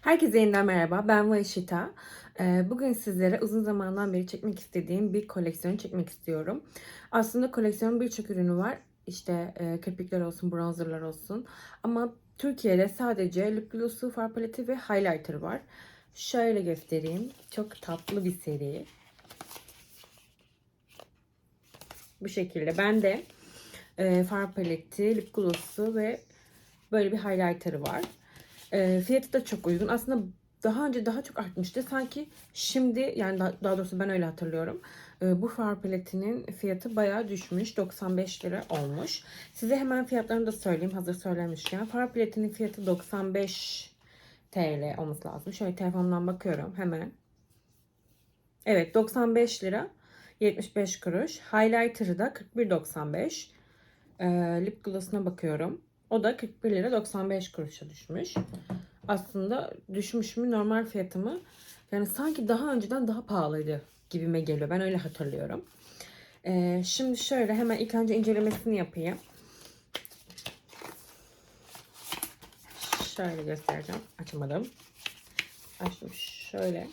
Herkese yeniden merhaba. Ben Vayşita. Ee, Bugün sizlere uzun zamandan beri çekmek istediğim bir koleksiyonu çekmek istiyorum. Aslında koleksiyonun birçok ürünü var. İşte e, kirpikler olsun, bronzerlar olsun. Ama Türkiye'de sadece lip gloss'u, far paleti ve highlighter var. Şöyle göstereyim. Çok tatlı bir seri. Bu şekilde. Ben de e, far paleti, lip gloss'u ve böyle bir highlighter'ı var. E, fiyatı da çok uygun. Aslında daha önce daha çok artmıştı. Sanki şimdi yani daha, daha doğrusu ben öyle hatırlıyorum. E, bu far paletinin fiyatı bayağı düşmüş. 95 lira olmuş. Size hemen fiyatlarını da söyleyeyim hazır söylemişken. Far paletinin fiyatı 95 TL olması lazım. Şöyle telefondan bakıyorum hemen. Evet 95 lira 75 kuruş. Highlighter'ı da 41.95. E, lip gloss'una bakıyorum. O da 41 lira 95 kuruşa düşmüş. Aslında düşmüş mü normal fiyatı mı? Yani sanki daha önceden daha pahalıydı gibime geliyor. Ben öyle hatırlıyorum. Ee, şimdi şöyle hemen ilk önce incelemesini yapayım. Şöyle göstereceğim. Açamadım. Açtım şöyle.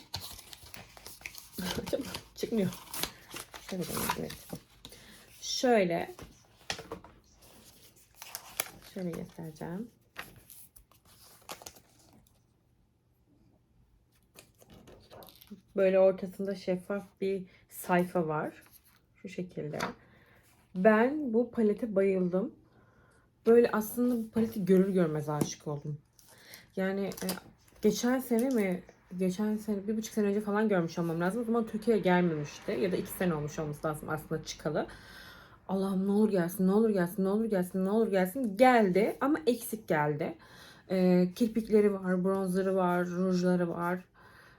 Çıkmıyor. Şöyle. Şöyle Şöyle göstereceğim. Böyle ortasında şeffaf bir sayfa var. Şu şekilde. Ben bu palete bayıldım. Böyle aslında bu paleti görür görmez aşık oldum. Yani e, geçen sene mi geçen sene bir buçuk sene önce falan görmüş olmam lazım. O zaman Türkiye'ye gelmemişti. Ya da iki sene olmuş olması lazım aslında çıkalı. Allah'ım ne olur gelsin, ne olur gelsin, ne olur gelsin, ne olur gelsin. Geldi ama eksik geldi. Ee, kirpikleri var, bronzeri var, rujları var.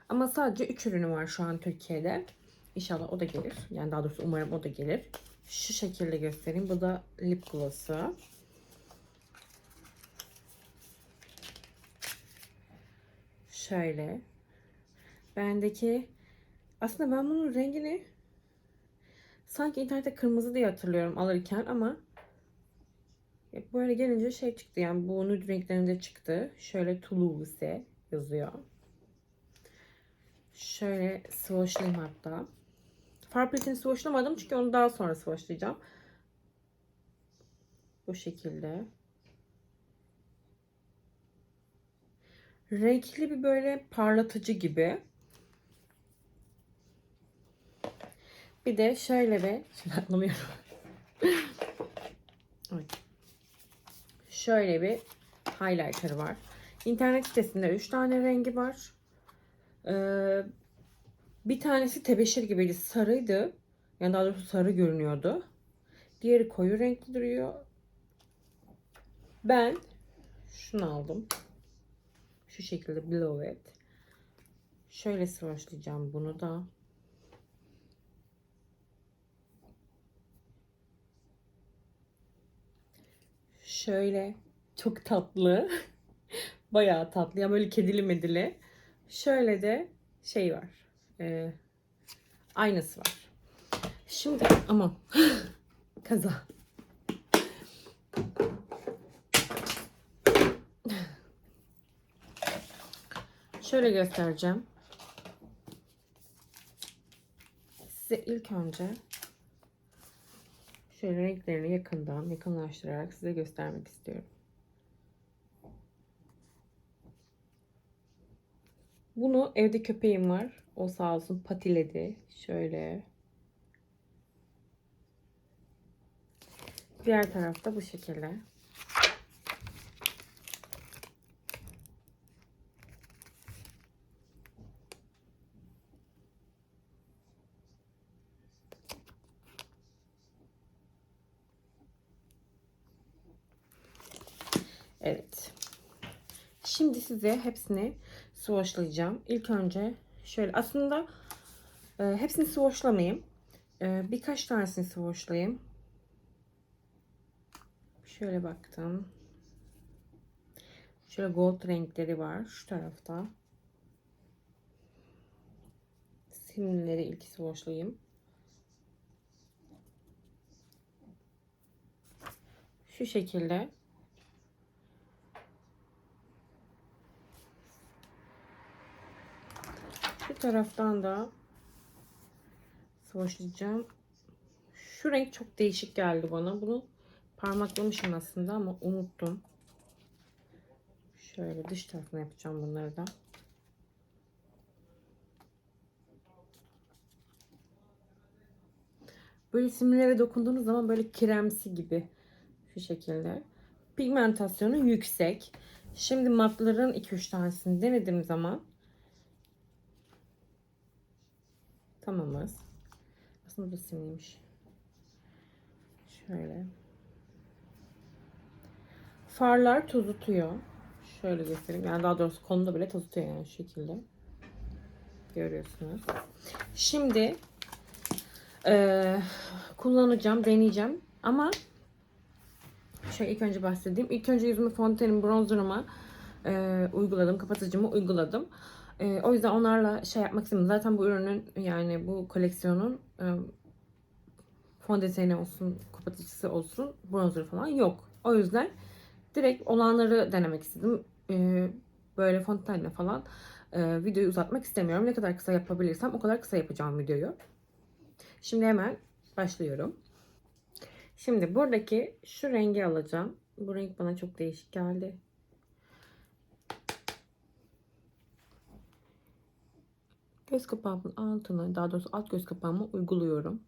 Ama sadece 3 ürünü var şu an Türkiye'de. İnşallah o da gelir. Yani daha doğrusu umarım o da gelir. Şu şekilde göstereyim. Bu da lip gloss'u. Şöyle. Bendeki aslında ben bunun rengini Sanki internette kırmızı diye hatırlıyorum alırken ama böyle gelince şey çıktı yani bu nude renklerinde çıktı. Şöyle Toulouse yazıyor. Şöyle swatchlayayım hatta. Far swatchlamadım çünkü onu daha sonra swatchlayacağım. Bu şekilde. Renkli bir böyle parlatıcı gibi. Bir de şöyle bir şimdi anlamıyorum. Şöyle bir highlighter var. İnternet sitesinde 3 tane rengi var. Ee, bir tanesi tebeşir gibiydi. Sarıydı. Yani daha doğrusu sarı görünüyordu. Diğeri koyu renkli duruyor. Ben şunu aldım. Şu şekilde Blow It. Şöyle swatchlayacağım bunu da. Şöyle çok tatlı. Bayağı tatlı. Ya böyle kedili medili. Şöyle de şey var. E, aynası var. Şimdi aman kaza. Şöyle göstereceğim. Size ilk önce Şöyle renklerini yakından, yakınlaştırarak size göstermek istiyorum. Bunu evde köpeğim var. O sağ olsun patiledi. Şöyle. Diğer tarafta bu şekilde. Evet. Şimdi size hepsini swatchlayacağım. İlk önce şöyle aslında e, hepsini swatchlamayayım. E, birkaç tanesini swatchlayayım. Şöyle baktım. Şöyle gold renkleri var şu tarafta. Simleri ilk swatchlayayım. Şu şekilde taraftan da swatchlayacağım. Şu renk çok değişik geldi bana. Bunu parmaklamışım aslında ama unuttum. Şöyle dış tarafına yapacağım bunları da. Böyle simlere dokunduğunuz zaman böyle kremsi gibi şu şekilde. Pigmentasyonu yüksek. Şimdi matların 2-3 tanesini denediğim zaman tamamız. Aslında bu simliymiş. Şöyle. Farlar tozutuyor. Şöyle göstereyim. Yani daha doğrusu konuda bile tozutuyor yani şu şekilde. Görüyorsunuz. Şimdi eee, kullanacağım, deneyeceğim. Ama şöyle ilk önce bahsedeyim. İlk önce yüzümü fontenim, bronzerıma eee, uyguladım. Kapatıcımı uyguladım. Eee, o yüzden onlarla şey yapmak istedim. Zaten bu ürünün yani bu koleksiyonun eee fondöteni olsun, kapatıcısı olsun, bronzer falan yok. O yüzden direkt olanları denemek istedim. Ee, böyle fontenle falan e, videoyu uzatmak istemiyorum. Ne kadar kısa yapabilirsem o kadar kısa yapacağım videoyu. Şimdi hemen başlıyorum. Şimdi buradaki şu rengi alacağım. Bu renk bana çok değişik geldi. Göz kapağımın altına, daha doğrusu alt göz kapağıma uyguluyorum.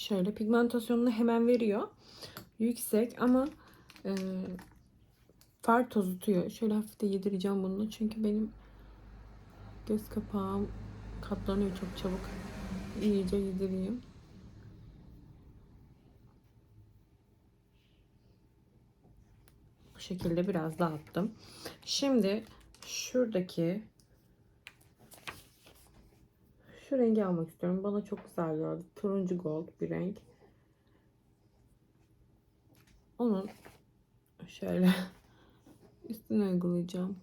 Şöyle pigmentasyonunu hemen veriyor. Yüksek ama e, far tozutuyor. Şöyle hafif de yedireceğim bunu. Çünkü benim göz kapağım katlanıyor çok çabuk. İyice yedireyim. Bu şekilde biraz dağıttım. Şimdi şuradaki şu rengi almak istiyorum. Bana çok güzel geldi. Turuncu gold bir renk. Onun şöyle üstüne uygulayacağım.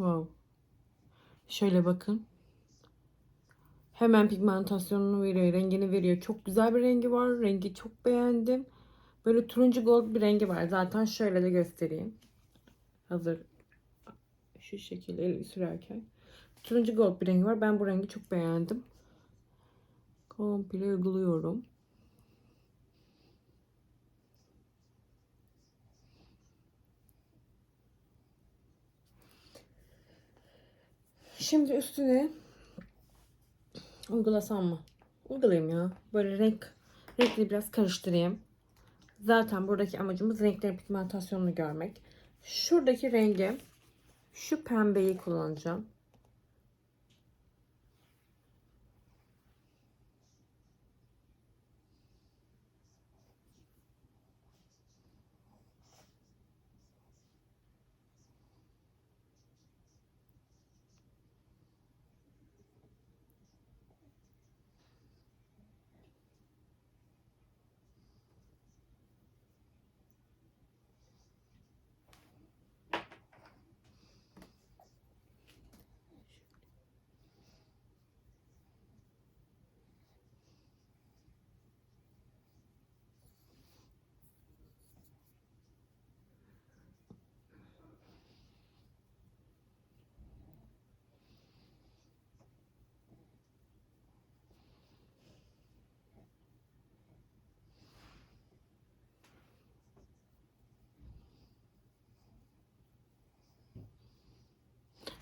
Wow. Şöyle bakın. Hemen pigmentasyonunu veriyor, rengini veriyor. Çok güzel bir rengi var. Rengi çok beğendim. Böyle turuncu gold bir rengi var. Zaten şöyle de göstereyim. Hazır şu şekilde el sürerken. Turuncu gold bir rengi var. Ben bu rengi çok beğendim. Komple uyguluyorum. Şimdi üstüne uygulasam mı? Uygulayayım ya. Böyle renk renkli biraz karıştırayım. Zaten buradaki amacımız renklerin pigmentasyonunu görmek. Şuradaki rengi şu pembeyi kullanacağım.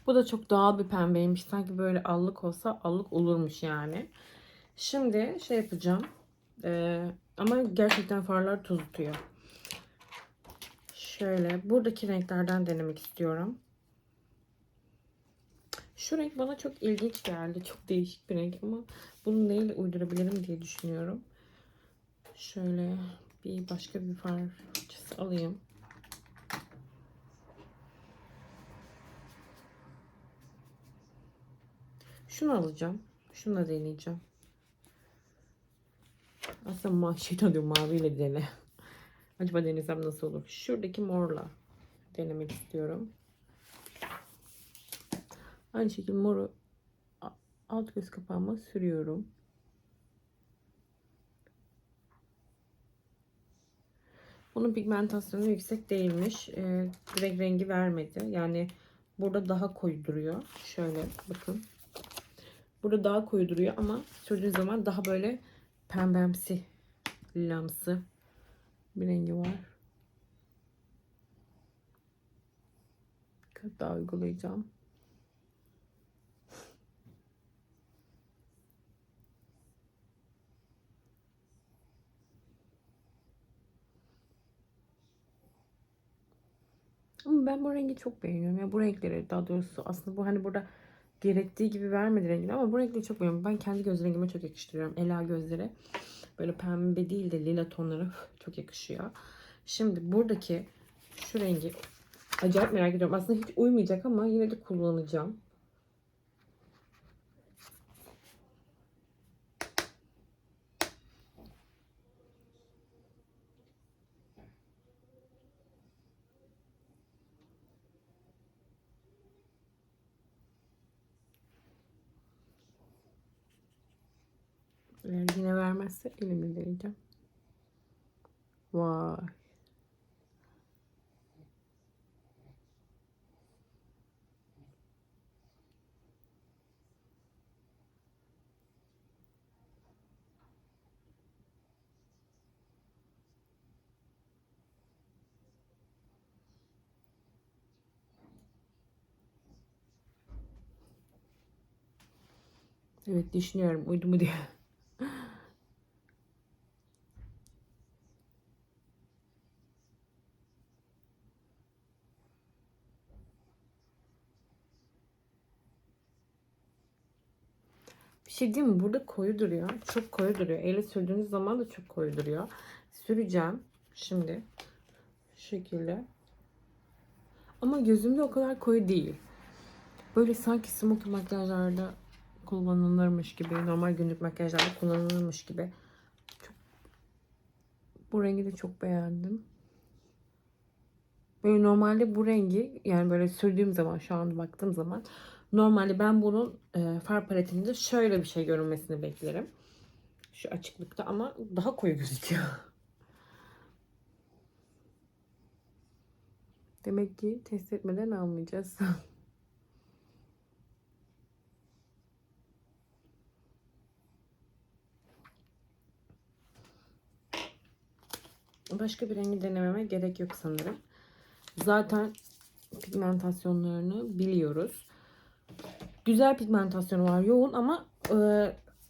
Bu da çok doğal bir pembeymiş. Sanki böyle allık olsa allık olurmuş yani. Şimdi şey yapacağım. Ee, ama gerçekten farlar tozutuyor. Şöyle buradaki renklerden denemek istiyorum. Şu renk bana çok ilginç geldi. Çok değişik bir renk ama bunu neyle uydurabilirim diye düşünüyorum. Şöyle bir başka bir far alayım. Şunu alacağım. Şunu da deneyeceğim. Aslında ma şeytan maviyle dene. Acaba denesem nasıl olur? Şuradaki morla denemek istiyorum. Aynı şekilde moru alt göz kapağıma sürüyorum. Bunun pigmentasyonu yüksek değilmiş. Ee, direkt rengi vermedi. Yani burada daha koyu duruyor. Şöyle bakın. Burada daha koyu duruyor ama sürdüğün zaman daha böyle pembemsi, lilamsı bir rengi var. Kat daha uygulayacağım. Ama ben bu rengi çok beğeniyorum. Ya bu renkleri daha doğrusu aslında bu hani burada gerektiği gibi vermedi rengini ama bu renkleri çok beğeniyorum. Ben kendi göz rengime çok yakıştırıyorum. Ela gözlere böyle pembe değil de lila tonları çok yakışıyor. Şimdi buradaki şu rengi acayip merak ediyorum. Aslında hiç uymayacak ama yine de kullanacağım. Eğer yine vermezse elimle deneyeceğim. Vay. Evet düşünüyorum uydu mu diye. Şey diyeyim mi? Burada koyu duruyor. Çok koyu duruyor. Elle sürdüğünüz zaman da çok koyu duruyor. Süreceğim. Şimdi. Şu şekilde. Ama gözümde o kadar koyu değil. Böyle sanki smokey makyajlarda kullanılırmış gibi, normal günlük makyajlarda kullanılırmış gibi. Çok... Bu rengi de çok beğendim. Böyle normalde bu rengi yani böyle sürdüğüm zaman şu an baktığım zaman normalde ben bunun e, far paletinde şöyle bir şey görünmesini beklerim. Şu açıklıkta ama daha koyu gözüküyor. Demek ki test etmeden almayacağız. Başka bir rengi denememe gerek yok sanırım. Zaten pigmentasyonlarını biliyoruz. Güzel pigmentasyonu var yoğun ama e,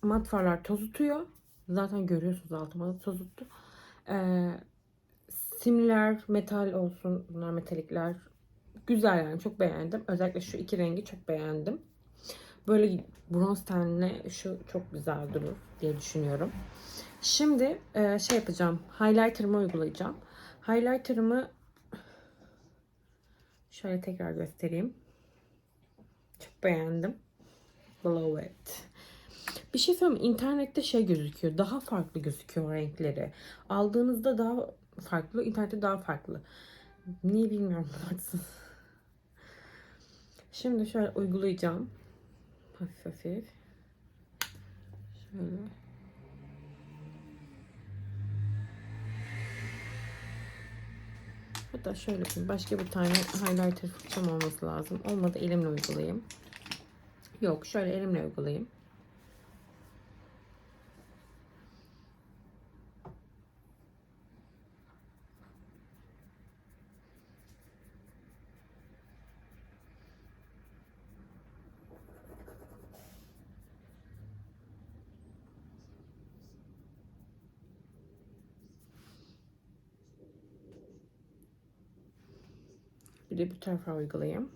mat farlar tozutuyor. Zaten görüyorsunuz altıma da tozuttu. E, simler, metal olsun bunlar metalikler. Güzel yani çok beğendim. Özellikle şu iki rengi çok beğendim. Böyle bronz tenle şu çok güzel durur diye düşünüyorum. Şimdi e, şey yapacağım. Highlighter'ımı uygulayacağım. Highlighter'ımı şöyle tekrar göstereyim. Beğendim. Blow it. Bir şey söyleyeyim? İnternette şey gözüküyor. Daha farklı gözüküyor renkleri. Aldığınızda daha farklı. internette daha farklı. Niye bilmiyorum. Şimdi şöyle uygulayacağım. Hafif hafif. Şöyle. Hatta şöyle yapayım. Başka bir tane highlighter fırçam olması lazım. Olmadı elimle uygulayayım. Yok şöyle elimle uygulayayım. Bir de bu tarafa uygulayayım.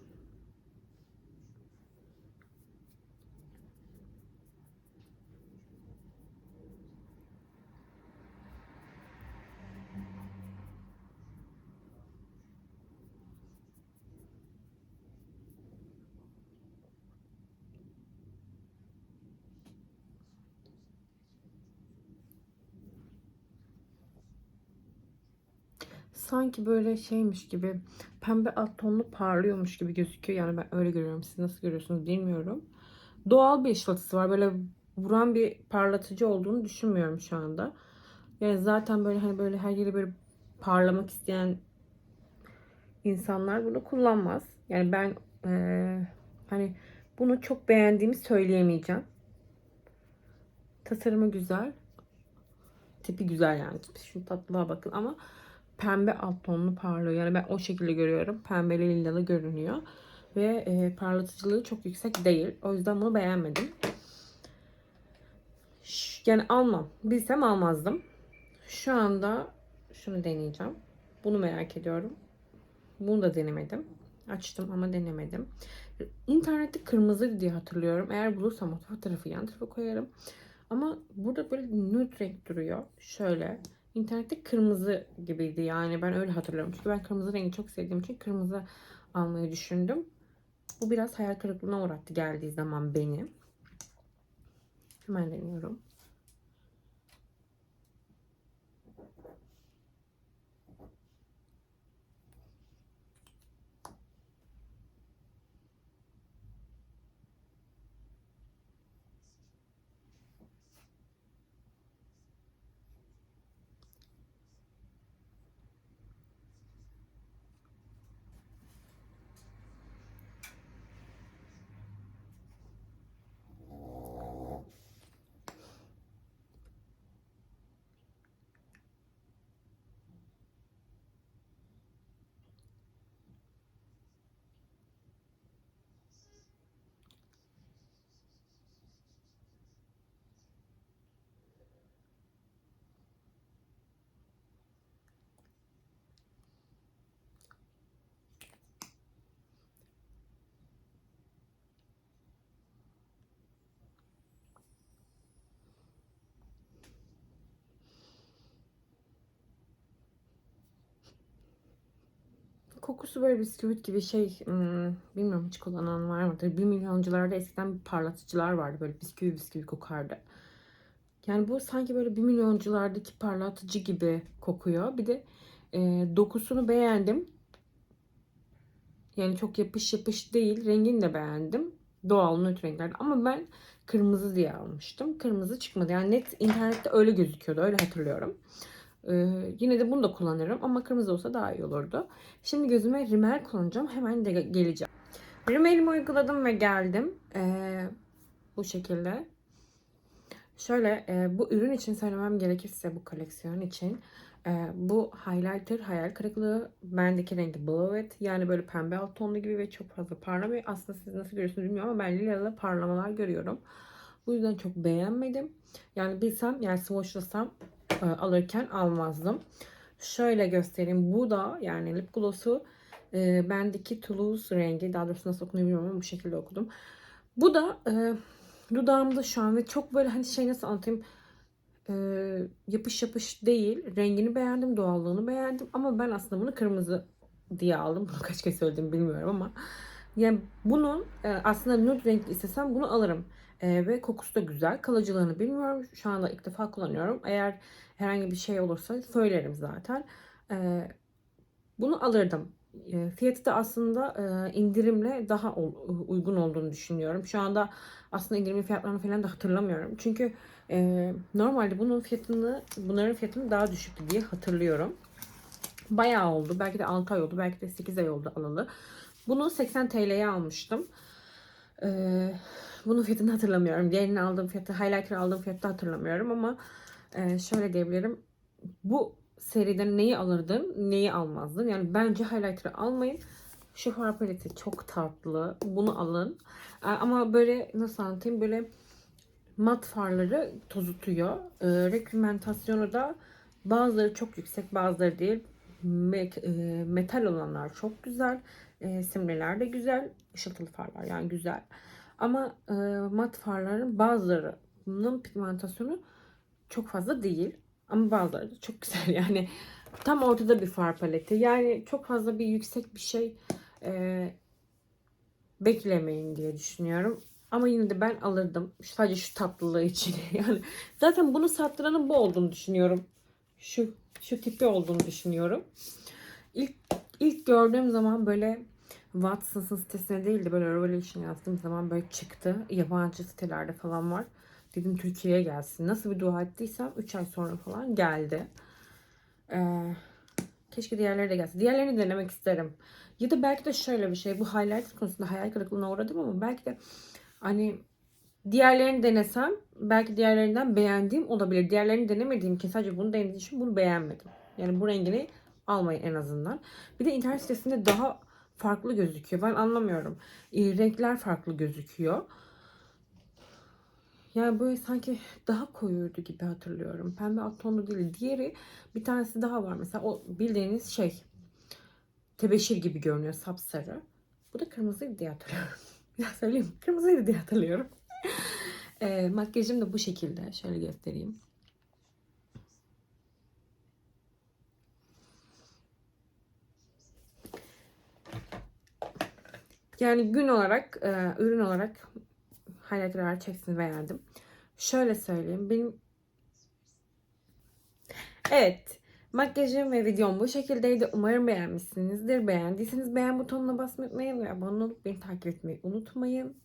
Sanki böyle şeymiş gibi pembe alt tonlu parlıyormuş gibi gözüküyor. Yani ben öyle görüyorum. Siz nasıl görüyorsunuz bilmiyorum. Doğal bir ışıltısı var. Böyle vuran bir parlatıcı olduğunu düşünmüyorum şu anda. Yani zaten böyle hani böyle her yeri böyle parlamak isteyen insanlar bunu kullanmaz. Yani ben eee, hani bunu çok beğendiğimi söyleyemeyeceğim. Tasarımı güzel. Tipi güzel yani. Şu tatlılığa bakın ama pembe alt tonlu parlıyor. Yani ben o şekilde görüyorum. Pembeli lilalı görünüyor. Ve e, parlatıcılığı çok yüksek değil. O yüzden bunu beğenmedim. Yani almam. Bilsem almazdım. Şu anda şunu deneyeceğim. Bunu merak ediyorum. Bunu da denemedim. Açtım ama denemedim. İnternette kırmızı diye hatırlıyorum. Eğer bulursam o fotoğrafı yan tarafa koyarım. Ama burada böyle nude renk duruyor. Şöyle. İnternette kırmızı gibiydi yani ben öyle hatırlıyorum. Çünkü ben kırmızı rengi çok sevdiğim için kırmızı almayı düşündüm. Bu biraz hayal kırıklığına uğrattı geldiği zaman beni. Hemen deniyorum. Kokusu böyle bisküvit gibi şey hmm, bilmiyorum hiç kullanan var mıdır? Bir milyoncularda eskiden parlatıcılar vardı böyle bisküvi bisküvi kokardı. Yani bu sanki böyle bir milyonculardaki parlatıcı gibi kokuyor. Bir de e, dokusunu beğendim. Yani çok yapış yapış değil. Rengini de beğendim. Doğal nötr renkler. Ama ben kırmızı diye almıştım. Kırmızı çıkmadı. Yani net internette öyle gözüküyordu. Öyle hatırlıyorum. Ee, yine de bunu da kullanırım ama kırmızı olsa daha iyi olurdu. Şimdi gözüme rimel kullanacağım. Hemen de geleceğim. Rimelimi uyguladım ve geldim. Ee, bu şekilde. Şöyle e, bu ürün için söylemem gerekirse bu koleksiyon için e, bu highlighter hayal kırıklığı bendeki rengi Blow It yani böyle pembe alt tonlu gibi ve çok fazla parlamıyor. Aslında siz nasıl görüyorsunuz bilmiyorum ama ben lilalı parlamalar görüyorum. Bu yüzden çok beğenmedim. Yani bilsem yani swatchlasam alırken almazdım. Şöyle göstereyim. Bu da yani lip gloss'u e, bendeki Toulouse rengi. Daha doğrusu nasıl okunuyor bilmiyorum ama bu şekilde okudum. Bu da e, dudağımda şu an ve çok böyle hani şey nasıl anlatayım e, yapış yapış değil. Rengini beğendim, doğallığını beğendim ama ben aslında bunu kırmızı diye aldım. Bunu kaç kez söyledim bilmiyorum ama yani bunun e, aslında nude renkli istesem bunu alırım. E, ve kokusu da güzel. Kalıcılığını bilmiyorum. Şu anda ilk defa kullanıyorum. Eğer herhangi bir şey olursa söylerim zaten. E, bunu alırdım. E, fiyatı da aslında e, indirimle daha ol- uygun olduğunu düşünüyorum. Şu anda aslında indirimli fiyatlarını falan da hatırlamıyorum. Çünkü e, normalde bunun fiyatını, bunların fiyatını daha düşüktü diye hatırlıyorum. Bayağı oldu. Belki de 6 ay oldu. Belki de 8 ay oldu alalı. Bunu 80 TL'ye almıştım. Bunun fiyatını hatırlamıyorum. Diğerini aldığım fiyatı, highlighter aldığım fiyatı hatırlamıyorum ama e, şöyle diyebilirim. Bu seriden neyi alırdın, neyi almazdın? Yani bence highlighter'ı almayın. Şu far paleti çok tatlı. Bunu alın. Ee, Ama böyle nasıl anlatayım? Böyle mat farları tozutuyor. Ee, rekümentasyonu da bazıları çok yüksek bazıları değil. Mek- e, metal olanlar çok güzel. E, simreler de güzel. Işıltılı farlar yani güzel. Ama e, mat farların bazılarının pigmentasyonu çok fazla değil. Ama bazıları da çok güzel yani. Tam ortada bir far paleti. Yani çok fazla bir yüksek bir şey e, beklemeyin diye düşünüyorum. Ama yine de ben alırdım. Sadece şu tatlılığı için. Yani zaten bunu sattıranın bu olduğunu düşünüyorum. Şu şu tipi olduğunu düşünüyorum. İlk, ilk gördüğüm zaman böyle Watson's'ın sitesine değil de böyle Revelation yazdığım zaman böyle çıktı. Yabancı sitelerde falan var. Dedim Türkiye'ye gelsin. Nasıl bir dua ettiysem 3 ay sonra falan geldi. Ee, keşke diğerleri de gelse. Diğerlerini denemek isterim. Ya da belki de şöyle bir şey. Bu highlighter konusunda hayal kırıklığına uğradım ama belki de hani diğerlerini denesem belki diğerlerinden beğendiğim olabilir. Diğerlerini denemediğim için sadece bunu denediğim için bunu beğenmedim. Yani bu rengini almayın en azından. Bir de internet sitesinde daha farklı gözüküyor. Ben anlamıyorum. Ee, renkler farklı gözüküyor. Yani böyle sanki daha koyuydu gibi hatırlıyorum. Pembe alt tonlu değil. Diğeri bir tanesi daha var. Mesela o bildiğiniz şey tebeşir gibi görünüyor sapsarı. Bu da kırmızıydı diye hatırlıyorum. Daha söyleyeyim. Kırmızıydı diye hatırlıyorum. Ee, makyajım da bu şekilde. Şöyle göstereyim. Yani gün olarak, e, ürün olarak highlighter hariç hepsini beğendim. Şöyle söyleyeyim. Benim Evet. Makyajım ve videom bu şekildeydi. Umarım beğenmişsinizdir. Beğendiyseniz beğen butonuna basmayı ve abone olup beni takip etmeyi unutmayın.